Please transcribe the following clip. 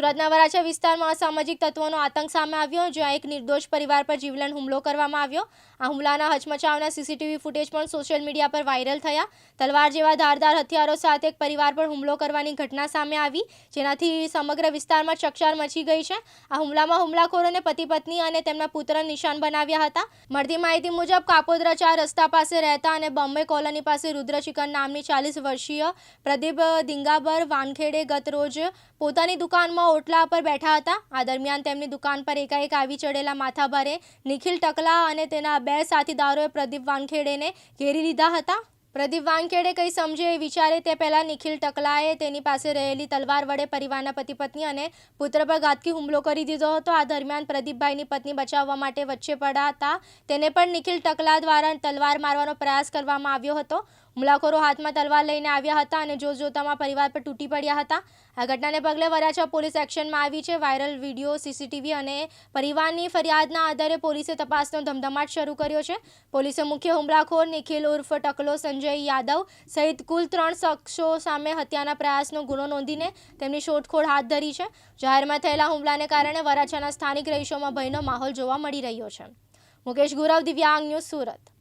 સુરતના વરાછા વિસ્તારમાં અસામાજિક તત્વોનો આતંક સામે આવ્યો, જ્યાં એક નિર્દોષ પરિવાર પર જીવલેણ હુમલો કરવામાં આવ્યો. આ હુમલાના હચમચાવના સીસીટીવી ફૂટેજ પણ સોશિયલ મીડિયા પર વાયરલ થયા. તલવાર જેવા ધારદાર હથિયારો સાથે એક પરિવાર પર હુમલો કરવાની ઘટના સામે આવી, જેનાથી સમગ્ર વિસ્તારમાં ચકચાર મચી ગઈ છે. આ હુમલામાં હુમલાખોરોને પતિ પત્ની અને તેમના પુત્ર નિશાન બનાવ્યા હતા. મળતી માહિતી મુજબ કાપોદ્રા ચાર રસ્તા પાસે રહેતા અને બોમ્બે કોલોની પાસે રુદ્ર ચિકન નામની ચાલીસ વર્ષીય પ્રદીપ દિંગાબર વાનખેડે ગત રોજ પોતાની દુકાનમાં ઓટલા પર બેઠા હતા. આ દરમિયાન તેમની દુકાન પર એકાએક આવી ચડેલા માથાભારે નિખિલ ટકલા અને તેના બે સાથીદારોએ પ્રદીપ વાનખેડેને ઘેરી લીધા હતા. પ્રદીપ વાનખેડે કંઈ સમજે એ વિચારે તે પહેલાં નિખિલ ટકલાએ તેની પાસે રહેલી તલવાર વડે પરિવારના પતિ પત્ની અને પુત્ર પર ઘાતકી હુમલો કરી દીધો હતો. આ દરમિયાન પ્રદીપભાઈની પત્ની બચાવવા માટે વચ્ચે પડ્યા હતા તેને પણ નિખિલ ટકલા દ્વારા તલવાર મારવાનો પ્રયાસ કરવામાં આવ્યો હતો. હુમલાખોરો હાથમાં તલવાર લઈને આવ્યા હતા અને જોતજોતામાં પરિવાર પર તૂટી પડ્યા હતા. આ ઘટનાને પગલે વરાછા પોલીસ એક્શનમાં આવી છે. વાયરલ વીડિયો, સીસીટીવી અને પરિવારની ફરિયાદના આધારે પોલીસે તપાસનો ધમધમાટ શરૂ કર્યો છે. પોલીસે મુખ્ય હુમલાખોર નિખિલ ઉર્ફ ટકલો, સંજય યાદવ સહિત કુલ ત્રણ શખ્સો સામે હત્યાના પ્રયાસનો ગુનો નોંધીને તેમની શોધખોળ હાથ ધરી છે. જાહેરમાં થયેલા હુમલાને કારણે વરાછાના સ્થાનિક રહીશોમાં ભયનો માહોલ જોવા મળી રહ્યો છે. મુકેશ ગુરવ, દિવ્યાંગ ન્યૂઝ સુરત.